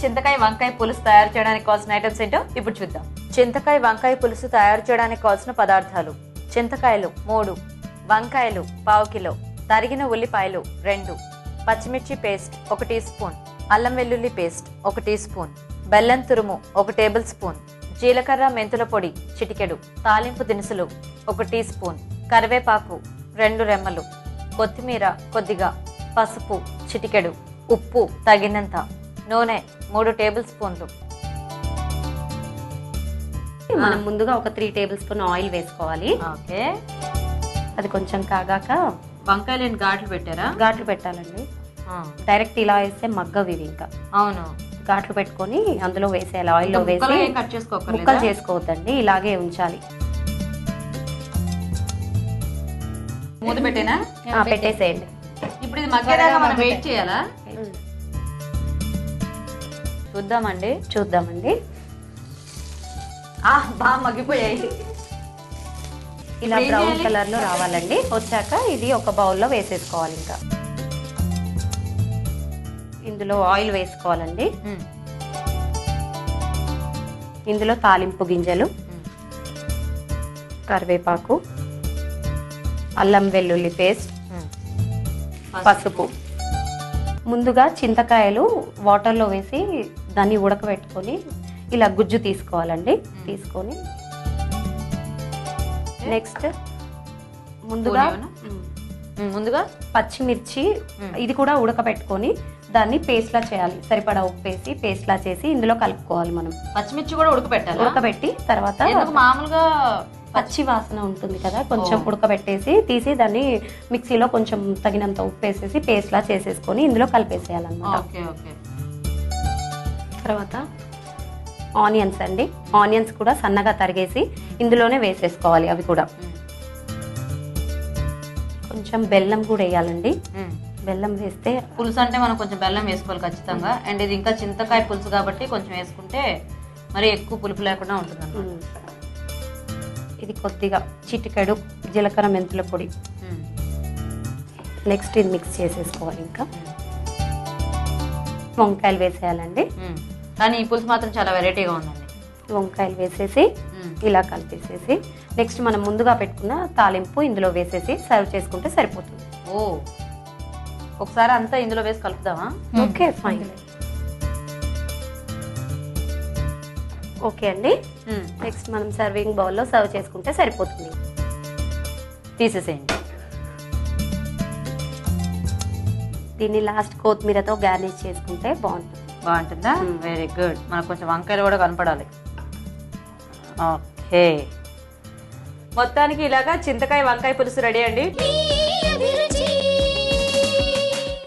చింతకాయ వంకాయ పులుసు తయారు చేయడానికి కావాల్సిన ఐటమ్స్ ఏంటో ఇప్పుడు చూద్దాం. చింతకాయ వంకాయ పులుసు తయారు చేయడానికి కావాల్సిన పదార్థాలు చింతకాయలు మూడు వంకాయలు పావు కిలో తరిగిన ఉల్లిపాయలు రెండు పచ్చిమిర్చి పేస్ట్ ఒక టీ స్పూన్ అల్లం వెల్లుల్లి పేస్ట్ ఒక టీ స్పూన్ బెల్లం తురుము ఒక టేబుల్ స్పూన్ జీలకర్ర మెంతుల పొడి చిటికెడు తాలింపు దినుసులు ఒక టీ స్పూన్ కరివేపాకు రెండు రెమ్మలు కొత్తిమీర కొద్దిగా పసుపు చిటికెడు ఉప్పు తగినంత నూనె మూడు టేబుల్ స్పూన్లు. మనం ముందుగా ఒక త్రీ టేబుల్ స్పూన్ ఆయిల్ వేసుకోవాలి. ఓకే. అది కొంచెం కాగాక వంకాయలు ఘాట్లు పెట్టారా? ఘాట్లు పెట్టాలండి. డైరెక్ట్ ఇలా వేస్తే మగ్గవి ఇంకా. అవును. ఘాట్లు పెట్టుకొని అందులో వేసేయాలి ఆయిల్లో ముక్కలు వేసి కట్ ముక్కలు చేసుకోవద్దండి ఇలాగే ఉంచాలి. మూత పెట్టేనా? పెట్టేసేయండి. ఇప్పుడు ఇది మగ్గేదాకా మనం వెయిట్ చేయాలా? చూద్దామండి చూద్దామండి బాగా మగ్గిపోయాయి ఇలా బ్రౌన్ చేయాలి? కలర్లో రావాలండి వచ్చాక ఇది ఒక బౌల్లో వేసేసుకోవాలి ఇంకా ఇందులో ఆయిల్ వేసుకోవాలండి ఇందులో తాలింపు గింజలు. కరివేపాకు అల్లం వెల్లుల్లి పేస్ట్. పసుపు ముందుగా చింతకాయలు వాటర్లో వేసి దాన్ని ఉడకబెట్టుకొని ఇలా గుజ్జు తీసుకోవాలండి. తీసుకొని నెక్స్ట్ ముందుగా ముందుగా? పచ్చిమిర్చి. ఇది కూడా ఉడకబెట్టుకొని దాన్ని పేస్ట్ లా చేయాలి. సరిపడా ఉప్పు వేసి పేస్ట్ లా చేసి ఇందులో కలుపుకోవాలి మనం. పచ్చిమిర్చి కూడా ఉడకబెట్టాలా? ఉడకబెట్టి తర్వాత మామూలుగా పచ్చి వాసన ఉంటుంది కదా కొంచెం. ఉడకబెట్టేసి తీసి దాన్ని మిక్సీలో కొంచెం తగినంత ఉప్పు వేసేసి పేస్ట్ లా చేసేసుకొని ఇందులో కలిపేసేయాలన్నమాట. Okay okay. తర్వాత ఆనియన్స్ అండి. ఆనియన్స్ కూడా సన్నగా తరిగేసి ఇందులోనే వేసేసుకోవాలి అవి కూడా. కొంచెం బెల్లం కూడా వేయాలండి. బెల్లం వేస్తే పులుసు అంటే మనం కొంచెం బెల్లం వేసుకోవాలి ఖచ్చితంగా. అండ్ ఇది ఇంకా చింతకాయ పులుసు కాబట్టి కొంచెం వేసుకుంటే మరి ఎక్కువ పులుపు లేకుండా ఉంటుంది ఇది కొద్దిగా చిటికెడు జీలకర్ర మెంతుల పొడి. నెక్స్ట్ ఇది మిక్స్ చేసేసుకోవాలి ఇంకా. వంకాయలు వేసేయాలండి. కానీ ఈ పులుసు మాత్రం చాలా వెరైటీగా ఉందండి. వంకాయలు వేసేసి. ఇలా కలిపేసేసి నెక్స్ట్ మనం ముందుగా పెట్టుకున్న తాలింపు ఇందులో వేసేసి సర్వ్ చేసుకుంటే సరిపోతుంది. ఓ. ఒకసారి అంతా ఇందులో వేసి కలుపుదామా? Okay fine. ఓకే అండి. నెక్స్ట్ మనం సర్వింగ్ బౌల్లో సర్వ్ చేసుకుంటే సరిపోతుంది. తీసేసేయండి. దీన్ని లాస్ట్ కొత్తిమీరతో గార్నిష్ చేసుకుంటే బాగుంటుంది. బాగుంటుందా? వెరీ గుడ్ మనకు కొంచెం వంకాయలు కూడా కనపడాలి. ఓకే మొత్తానికి ఇలాగా చింతకాయ వంకాయ పులుసు రెడీ అండి.